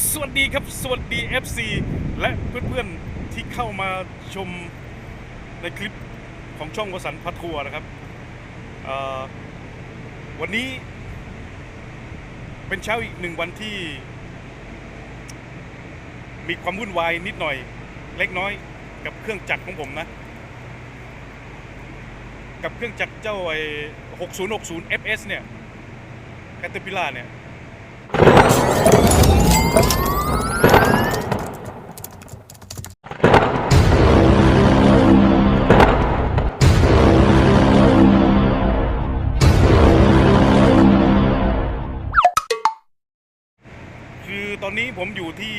สวัสดีครับ สวัสดี FC และเพื่อนๆที่เข้ามาชมในคลิปของช่องวสันพัทัวร์นะครับ วันนี้ เป็นเช้าอีกหนึ่งวันที่ มีความวุ่นวายนิดหน่อย เล็กน้อยกับเครื่องจักรของผมนะ กับเครื่องจักรเจ้าไอ้6060 FS เนี่ยแคตเตอร์พิล่าเนี่ย นี้ผมอยู่ที่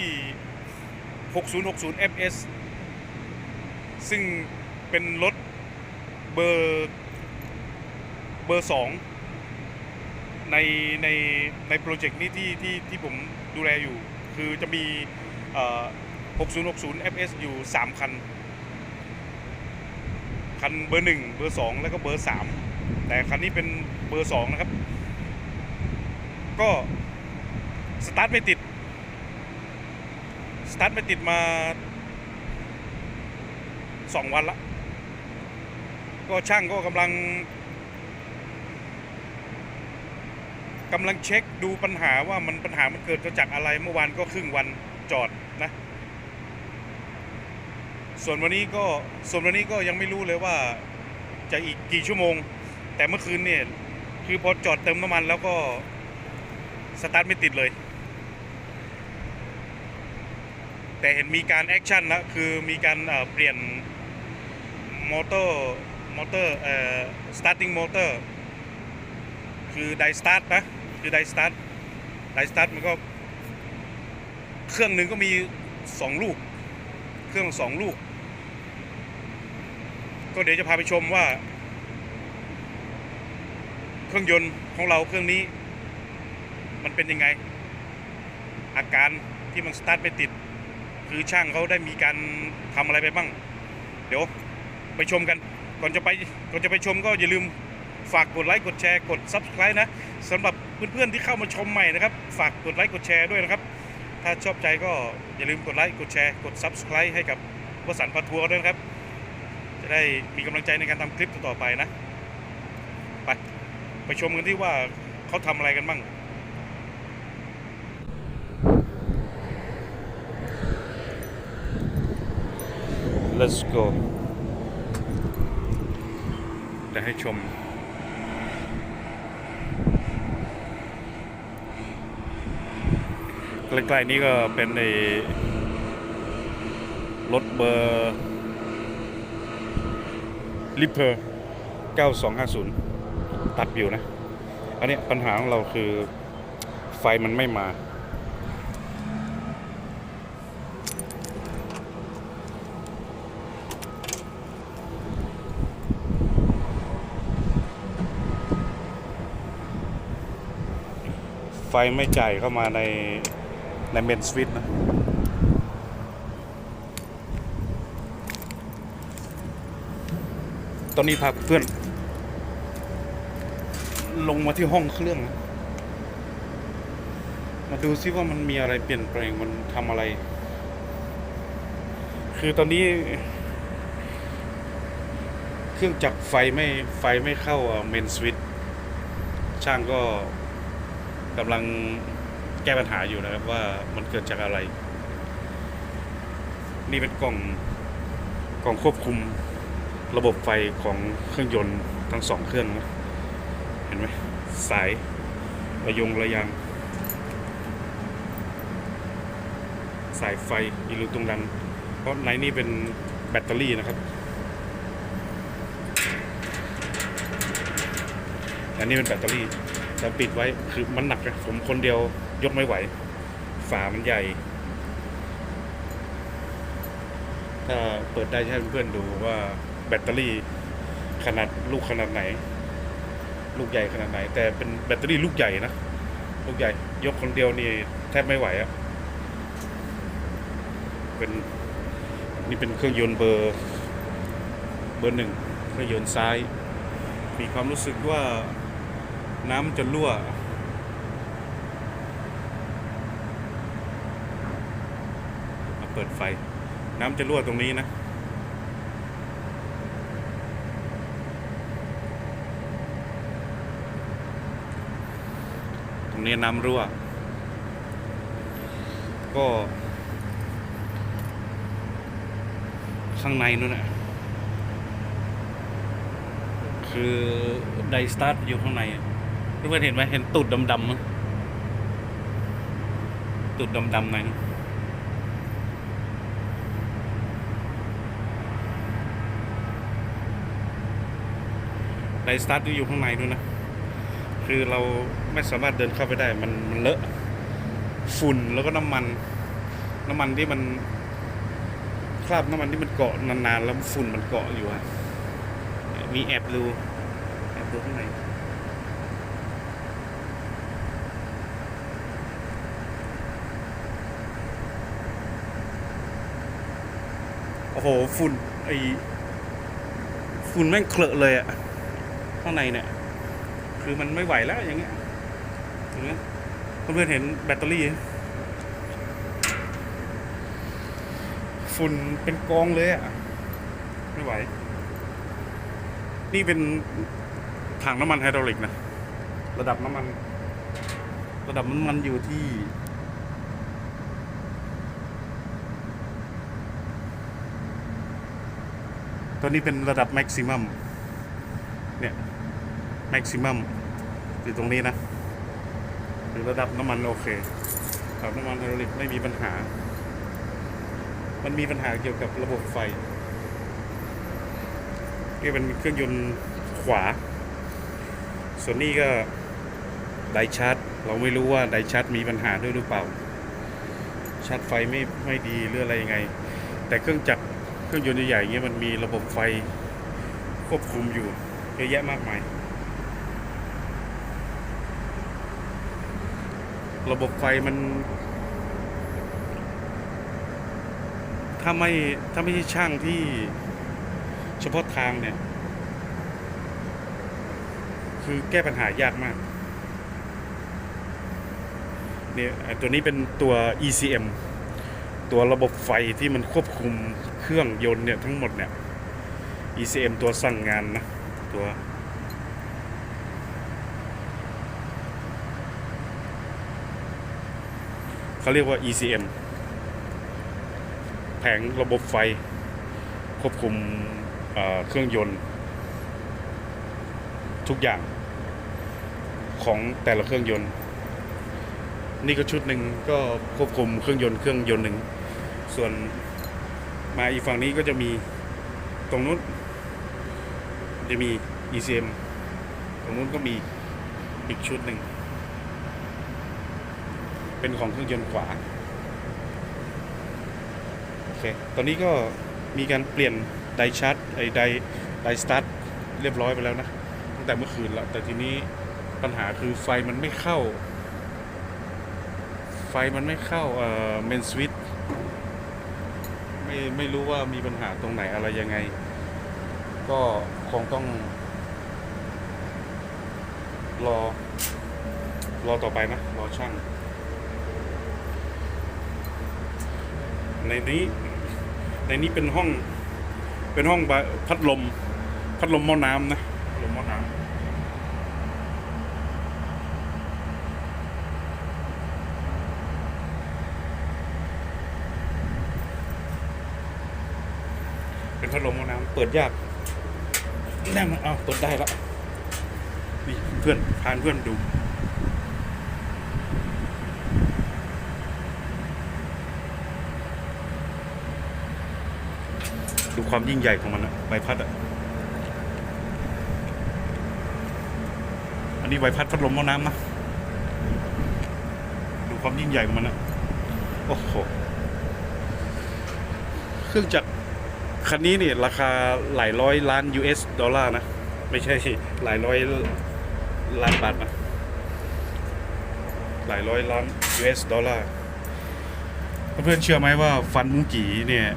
6060 FS ซึ่งเป็นรถเบอร์เบอร์สองในในในโปรเจกต์นี้ที่ที่ที่ผมดูแลอยู่ คือจะมี 6060 FS อยู่ 3 คัน คันเบอร์ 1 เบอร์ 2 แล้วก็เบอร์ 3 แต่คันนี้เป็นเบอร์ 2 นะครับ ก็ สตาร์ทไม่ติด สตาร์ทไม่ติดมาสองวันละ ก็ช่างก็กำลังกำลังเช็คดูปัญหาว่ามันปัญหามันเกิดจากอะไรเมื่อวานก็ครึ่งวันจอดนะ ส่วนวันนี้ก็ส่วนวันนี้ก็ยังไม่รู้เลยว่าจะอีกกี่ชั่วโมง แต่เมื่อคืนเนี่ยคือพอจอดเติมน้ำมันแล้วก็สตาร์ทไม่ติดเลย แต่เห็นมีการแอคชั่นแล้วคือมีการเอ่อเปลี่ยนมอเตอร์มอเตอร์เอ่อ starting motor คือไดสตาร์ทนะคือไดสตาร์ทไดสตาร์ทมันก็ เครื่องหนึ่งก็มี 2 ลูก เครื่อง 2 ลูก ก็เดี๋ยวจะพาไปชมว่า เครื่องยนต์ของเราเครื่องนี้ มันเป็นยังไง อาการที่มันสตาร์ทไม่ติด คือช่างเขาได้มีการทำอะไรไปบ้าง เดี๋ยวไปชมกัน ก่อนจะไปก่อนจะไปชมก็อย่าลืมฝากกดไลค์กดแชร์กด Subscribe นะสำหรับเพื่อนๆที่เข้ามาชมใหม่นะครับ ฝากกดไลค์กดแชร์ด้วยนะครับ ถ้าชอบใจก็อย่าลืมกดไลค์กดแชร์กด Subscribe ให้กับวสันต์พัทัวร์ด้วยนะครับ จะได้มีกำลังใจในการทำคลิปต่อไปนะ ไป ไปชมกันที่ว่าเขาทำอะไรกันบ้าง Let's go จะให้ชม ใกล้ๆนี้ก็เป็นในรถเบอร์ลิเพอร์9250 ตัดอยู่นะ อันนี้ปัญหาของเราคือไฟมันไม่มา ไฟไม่จ่ายเข้ามาในในเมนสวิตช์นะตอนนี้พาเพื่อน ลงมาที่ห้องเครื่อง มาดูซิว่ามันมีอะไรเปลี่ยนแปลงมันทำอะไร คือตอนนี้ เครื่องจักรไฟไม่ไฟไม่เข้าเมนสวิตช์ช่างก็ กำลังแก้ปัญหาอยู่นะครับว่ามันเกิดจากอะไร นี่เป็นกล่องกล่องควบคุมระบบไฟของเครื่องยนต์ทั้งสองเครื่องนะเห็นไหมสายระยงระยางสายไฟอีลูตรงนั้น เพราะในนี่เป็นแบตเตอรี่นะครับ อันนี้เป็นแบตเตอรี่ แต่ปิดไว้คือมันหนักนะผมคนเดียวยกไม่ไหว ฝามันใหญ่ ถ้าเปิดได้ให้เพื่อนๆดูว่าแบตเตอรี่ขนาดลูกขนาดไหน ลูกใหญ่ขนาดไหน แต่เป็นแบตเตอรี่ลูกใหญ่นะลูกใหญ่ ยกคนเดียวนี่แทบไม่ไหวอะเป็นนี่เป็นเครื่องยนต์เบอร์เบอร์หนึ่งเครื่องยนต์ซ้าย มีความรู้สึกว่า น้ำจะรั่วเปิดไฟ น้ำจะรั่วตรงนี้นะ ตรงนี้น้ำรั่ว ก็ ข้างในนู่นนะคือไดสตาร์ทอยู่ข้างใน เพื่อนเห็นไหมเห็นตุดดำๆมั้ยตุดดำๆหน่อยนะไดสตาร์ทอยู่ข้างในด้วยนะ คือเราไม่สามารถเดินเข้าไปได้ มันมันเลอะ ฝุ่นแล้วก็น้ำมัน น้ำมันที่มัน คราบน้ำมันที่มันเกาะนานๆ แล้วฝุ่นมันเกาะอยู่อะมีแอบดูแอบดูข้างใน โอ้โหฝุ่นไอฝุ่นแม่งเคลอะเลยอะข้างในเนี่ย คือมันไม่ไหวแล้วอย่างเงี้ยเห็นไหมเพื่อนเห็นแบตเตอรี่ฝุ่นเป็นกองเลยอะไม่ไหว นี่เป็นถังน้ำมันไฮดรอลิกนะ ระดับน้ำมัน ระดับน้ำมันอยู่ที่ ตอนนี้เป็นระดับแม็กซิมัมเนี่ยแม็กซิมัมอยู่ตรงนี้นะหรือระดับน้ำมันโอเคระดับน้ำมันไฮดรอลิกไม่มีปัญหา มันมีปัญหาเกี่ยวกับระบบไฟนี่เป็นเครื่องยนต์ขวา ส่วนนี้ก็ไดชาร์จเราไม่รู้ว่าไดชาร์จมีปัญหาด้วยหรือเปล่าชาร์จไฟไม่ไม่ดีหรืออะไรยังไง แต่เครื่องจักร รื่องยนต์ใหญ่ๆเงี้ยมันมีระบบไฟควบคุมอยู่เยอะแยะมากมาย ระบบไฟมัน ถ้าไม่ถ้าไม่ใช่ช่างที่เฉพาะทางเนี่ย คือแก้ปัญหายากมากเนี่ยตัวนี้เป็นตัว ECM ตัวระบบไฟที่มันควบคุม เครื่องยนต์เนี่ยทั้งหมดเนี่ย ECM ตัวสั่งงานนะตัวเขาเรียกว่า ECM แผงระบบไฟ ควบคุมเเครื่องยนต์ ทุกอย่างของแต่ละเครื่องยนต์ นี่ก็ชุดหนึ่งก็ควบคุมเครื่องยนต์เครื่องยนต์หนึ่งส่วน มาอีกฝั่งนี้ก็จะมีตรงนู้นจะมี ECM ตรงนู้นก็มีอีกชุดหนึ่ง เป็นของเครื่องยนต์ขวา โอเค ตอนนี้ก็มีการเปลี่ยนไดชาร์จไอไดไดสตาร์ทเรียบร้อยไปแล้วนะ ตั้งแต่เมื่อคืนแล้ว แต่ทีนี้ปัญหาคือไฟมันไม่เข้า ไฟมันไม่เข้าเอ่อเมนสวิต ไม่ไม่รู้ว่ามีปัญหาตรงไหนอะไรยังไง ก็คงต้อง รอ รอต่อไปนะ รอช่าง ในนี้ ในนี้เป็นห้อง เป็นห้องพัดลม พัดลมหม้อน้ำนะลมหม้อน้ำเป็นพัดลมหม้อน้ำ เปิดยากแน่มันเอาเปิดได้แล้วนี่เพื่อนพานเพื่อนดูดูความยิ่งใหญ่ของมันอะใบพัดอะอันนี้ใบพัดพัดลมหม้อน้ำนะ ดูความยิ่งใหญ่ของมันอะโอ้โห เครื่องจักร คันนี้เนี่ยราคาหลายร้อยล้าน US ดอลลาร์นะ ไม่ใช่หลายร้อยล้านบาทนะ หลายร้อยล้าน US ดอลลาร์เพื่อนๆเชื่อไหมว่าฟันมุงกีเนี่ย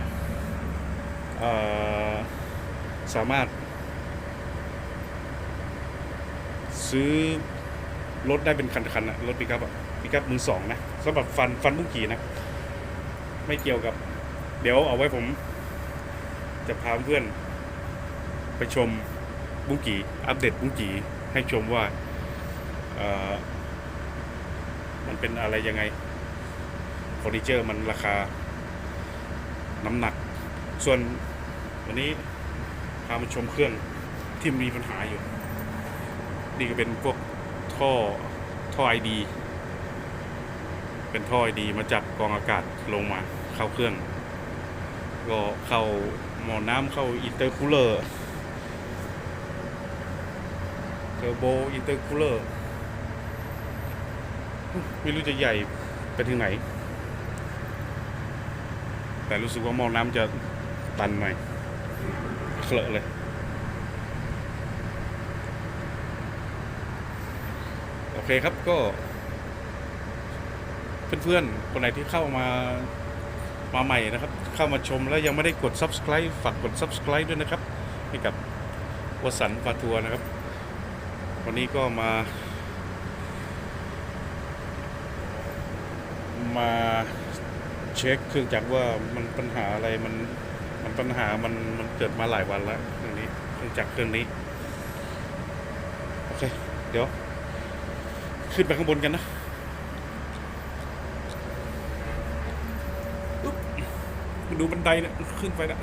สามารถ ซื้อรถได้เป็นคันๆนะรถปิกัพอะปิกัพมือสองนะสำหรับฟันฟันบุกกีนะ ไม่เกี่ยวกับ เดี๋ยวเอาไว้ผม จะพาเพื่อนไปชมบุ้งกีอัปเดตบุ้งกีให้ชมว่ามันเป็นอะไรยังไงเฟอร์นิเจอร์มันราคาน้ำหนัก ส่วนวันนี้พามาชมเครื่องที่มีปัญหาอยู่ นี่ก็เป็นพวกท่อท่อไอดี เป็นท่อไอดีมาจากกองอากาศลงมาเข้าเครื่อง ก็เข้า หมอน้ำเข้าอินเตอร์คูลเลอร์เทอร์โบอินเตอร์คูลเลอร์ไม่รู้จะใหญ่ไปถึงไหน แต่รู้สึกว่าหม้อน้ำจะตันหน่อยเคลอะเลยโอเคครับก็ เพื่อนๆ คนไหนที่เข้ามา มาใหม่นะครับ เข้ามาชมแล้วยังไม่ได้กด subscribe ฝากกด subscribe ด้วยนะครับให้กับวสันต์ฟาทัวร์นะครับ วันนี้ก็มา มาเช็คเครื่องจักรว่ามันปัญหาอะไรมันมันปัญหามันมันเกิดมาหลายวันแล้วเครื่องนี้เครื่องจักรเครื่องนี้โอเคเดี๋ยว ขึ้นไปข้างบนกันนะอุ๊บมา ดูบันไดเนะขึ้นไปนะ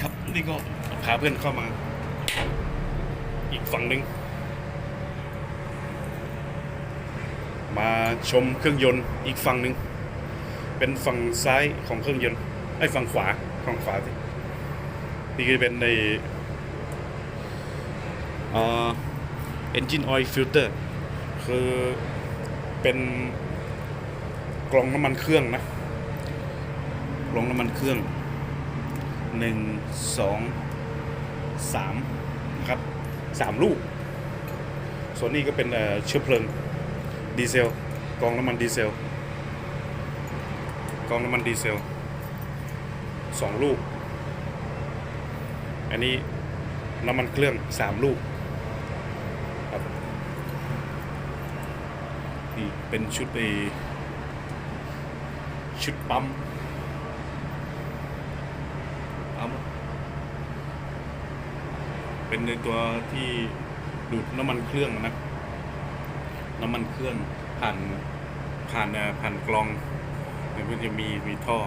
ครับ นี่ก็พาเพื่อนเข้ามา อีกฝั่งหนึ่งมาชมเครื่องยนต์อีกฝั่งหนึ่งเป็นฝั่งซ้ายของเครื่องยนต์ไอ้ฝั่งขวาฝั่งขวาสินี่ก็เป็นในเอ่อ engine oil filter คือเป็นกรองน้ำมันเครื่องนะกรองน้ำมันเครื่องหนึ่งสอง สามนะครับสามลูก ส่วนนี้ก็เป็นเชื้อเพลิงดีเซลกองน้ำมันดีเซลกองน้ำมันดีเซลสองลูก อันนี้น้ำมันเครื่องสามลูกครับนี่เป็นชุดไอชุดปั๊ม เป็นในตัวที่ดูดน้ำมันเครื่องนะน้ำมันเครื่องผ่านผ่านผ่านกรองมันก็จะมีมีท่อ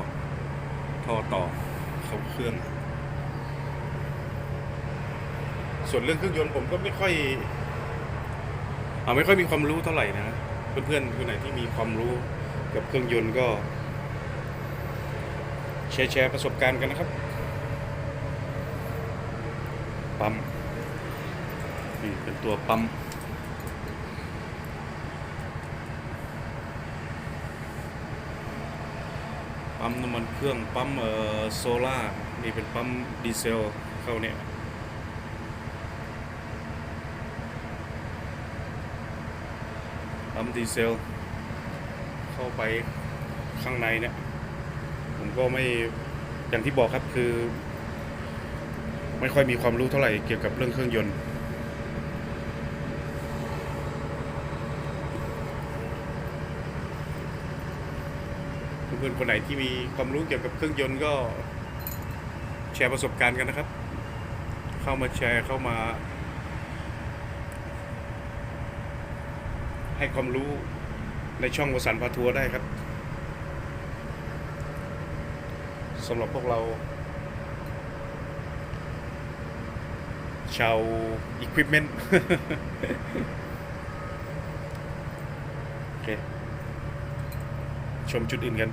ท่อต่อเข้าเครื่อง ส่วนเรื่องเครื่องยนต์ผมก็ไม่ค่อยเอาไม่ค่อยมีความรู้เท่าไหร่นะเพื่อนๆคนไหนที่มีความรู้กับเครื่องยนต์ก็แชร์แชร์ประสบการณ์กันนะครับ ปั๊มนี่เป็น ตัวปั๊มปั๊มน้ำมันเครื่องปั๊มเอ่อโซล่านี่เป็นปั๊มดีเซลเข้าเนี่ยปั๊มดีเซล เข้าไปข้างในเนี่ยผมก็ไม่อย่างที่บอกครับคือ ไม่ค่อยมีความรู้เท่าไหร่เกี่ยวกับเรื่องเครื่องยนต์ เพื่อนๆคนไหนที่มีความรู้เกี่ยวกับเครื่องยนต์ก็แชร์ประสบการณ์กันนะครับ เข้ามาแชร์เข้ามา ให้ความรู้ในช่องวสันพาทัวร์ได้ครับสำหรับพวกเรา ชาว Equipment โอเค ชมจุดอื่นกัน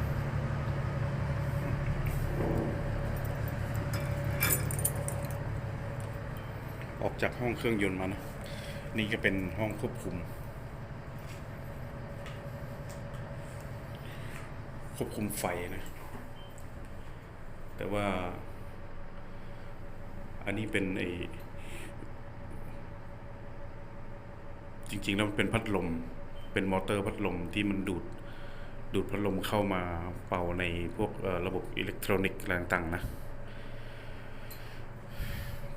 ออก จากห้องเครื่องยนต์มานะ นี่ก็เป็นห้องควบคุม ควบคุมไฟนะ แต่ว่า อันนี้เป็นไอจริงๆ แล้วมันเป็นพัดลม เป็นมอเตอร์พัดลมที่มันดูด ดูดพัดลมเข้ามาเป่าในพวกระบบอิเล็กทรอนิกส์อะไรต่างๆนะ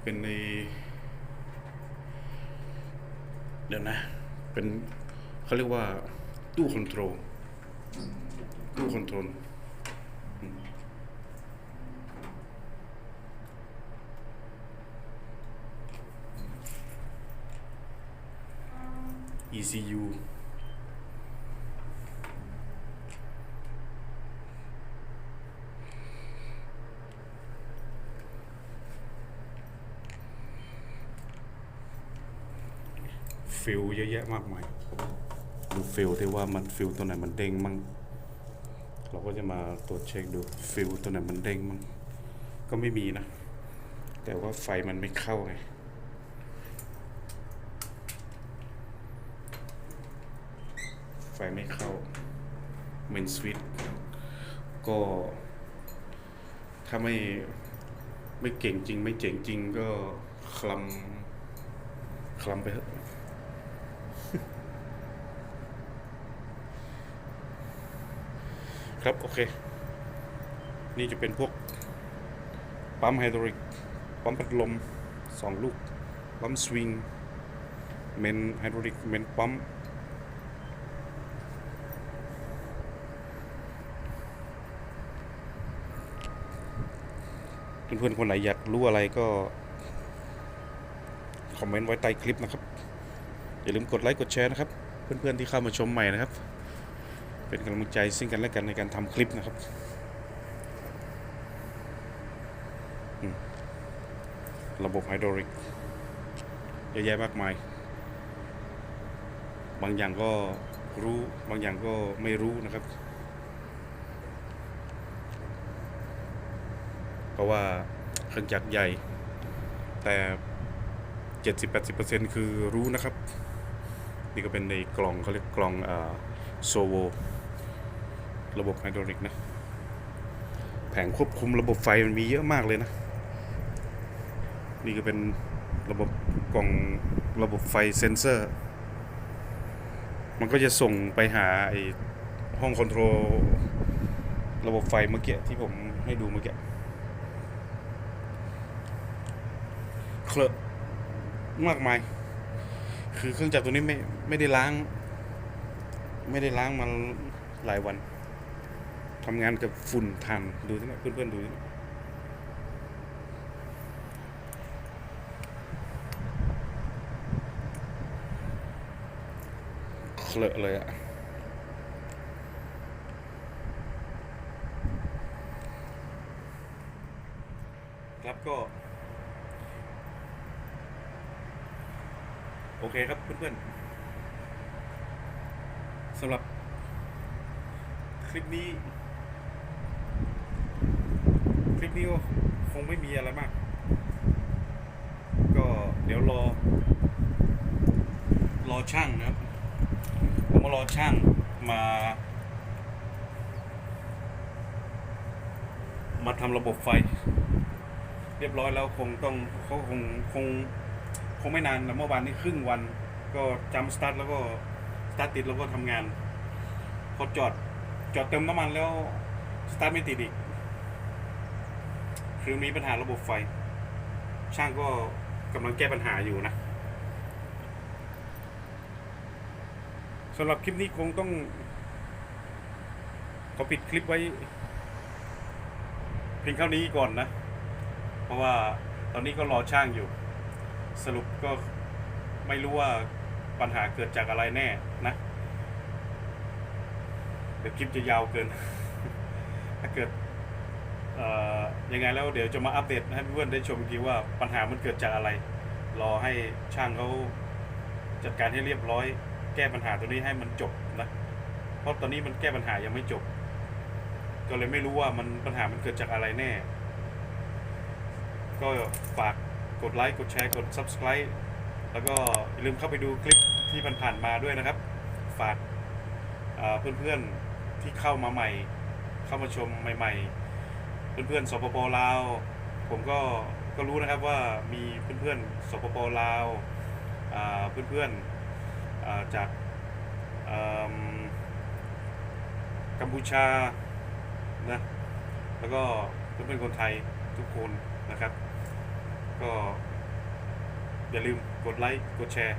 เป็นใน เดี๋ยวนะ เป็นเขาเรียกว่า ตู้คอนโทรลตู้คอนโทรลอืม ECU อะแยะมากมายดูฟิลที่ว่ามันฟิลตัวไหนมันเด้งมั่งเราก็จะมาตรวจเช็คดูฟิลตัวไหนมันเด้งมั่งก็ไม่มีนะ แต่ว่าไฟมันไม่เข้าไงไฟไม่เข้าเมนสวิตก็ถ้าไม่ไม่เก่งจริง ไม่เจ๋งจริงก็คลำคลำไปเถอะ ครับ โอเค นี่จะเป็นพวก ปั๊มไฮดรอลิก ปั๊มพัดลมสองลูก ปั๊มสวิง เมนไฮดรอลิก เมนปั๊ม เพื่อนๆ คนไหนอยากรู้อะไรก็ คอมเมนต์ไว้ใต้คลิปนะครับ อย่าลืมกดไลค์ กดแชร์นะครับ เพื่อนๆ ที่เข้ามาชมใหม่นะครับ เป็นกำลังใจซึ่งกันและกันในการทำคลิปนะครับระบบไฮดรอลิกเยอะแยะมากมาย บางอย่างก็รู้บางอย่างก็ไม่รู้นะครับ เพราะว่าเครื่องจักรใหญ่ แต่ 70-80%คือรู้นะครับ นี่ก็เป็นในกล่องเขาเรียกกล่องโซโว ระบบไฮดรอลิกนะ แผงควบคุมระบบไฟมันมีเยอะมากเลยนะ นี่ก็เป็นระบบกล่องระบบไฟเซนเซอร์ มันก็จะส่งไปหาไอห้องคอนโทรลระบบไฟเมื่อกี้ที่ผมให้ดูเมื่อกี้เคลอะมากมาย คือเครื่องจักรตัวนี้ไม่ไม่ได้ล้าง ไม่ได้ล้างมาหลายวัน ทำงานกับฝุ่นทันดูสินะเพื่อนๆดูสินะเคลอะเลยอะครับก็ โอเคครับเพื่อนๆสำหรับคลิปนี้ นี้ก็คงไม่มีอะไรมาก ก็เดี๋ยวรอ รอช่างนะครับผมมารอช่างมา มาทำระบบไฟ เรียบร้อยแล้วคงต้องเขาคงคงคงไม่นานนะเมื่อวานนี้ครึ่งวัน ก็จำสตาร์ทแล้วก็สตาร์ทติดแล้วก็ทำงานพอจอดจอดเติมน้ำมันแล้วสตาร์ทไม่ติดอีก คือมีปัญหาระบบไฟ ช่างก็กำลังแก้ปัญหาอยู่นะสำหรับคลิปนี้คงต้องขอปิดคลิปไว้เพียงเท่านี้ก่อนนะ เพราะว่าตอนนี้ก็รอช่างอยู่ สรุปก็ไม่รู้ว่าปัญหาเกิดจากอะไรแน่นะเดี๋ยวคลิปจะยาวเกิน ถ้าเกิด ยังไงแล้วเดี๋ยวจะมาอัปเดตให้เพื่อนได้ชมอีกทีว่าปัญหามันเกิดจากอะไร รอให้ช่างเขาจัดการให้เรียบร้อย แก้ปัญหาตัวนี้ให้มันจบนะเพราะตอนนี้มันแก้ปัญหายังไม่จบ ก็เลยไม่รู้ว่ามันปัญหามันเกิดจากอะไรแน่ ก็ฝากกดไลค์กดแชร์กด subscribe แล้วก็อย่าลืมเข้าไปดูคลิปที่ผ่านๆมาด้วยนะครับ ฝากเอ่อเพื่อนๆที่เข้ามาใหม่ เข้ามาชมใหม่ ๆ เพื่อนๆสปปลาว ผมก็ก็รู้นะครับว่ามีเพื่อนๆสปปลาวอ่าเพื่อนๆจากอืมกัมพูชานะแล้วก็เพื่อนๆคนไทยทุกคนนะครับ ก็อย่าลืมกดไลค์กดแชร์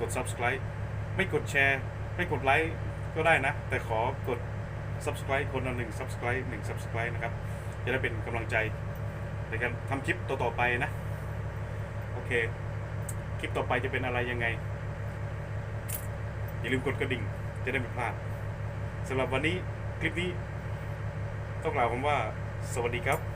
กด subscribe ไม่กดแชร์ ไม่กดไลค์ก็ได้นะ แต่ขอกด subscribe คนละหนึ่ง subscribe หนึ่ง subscribe นะครับ จะได้เป็นกำลังใจในการทำคลิปต่อๆไปนะ โอเค คลิปต่อไปจะเป็นอะไรยังไง อย่าลืมกดกระดิ่ง จะได้ไม่พลาดสำหรับวันนี้คลิปนี้ ต้องกล่าวคำว่า สวัสดีครับ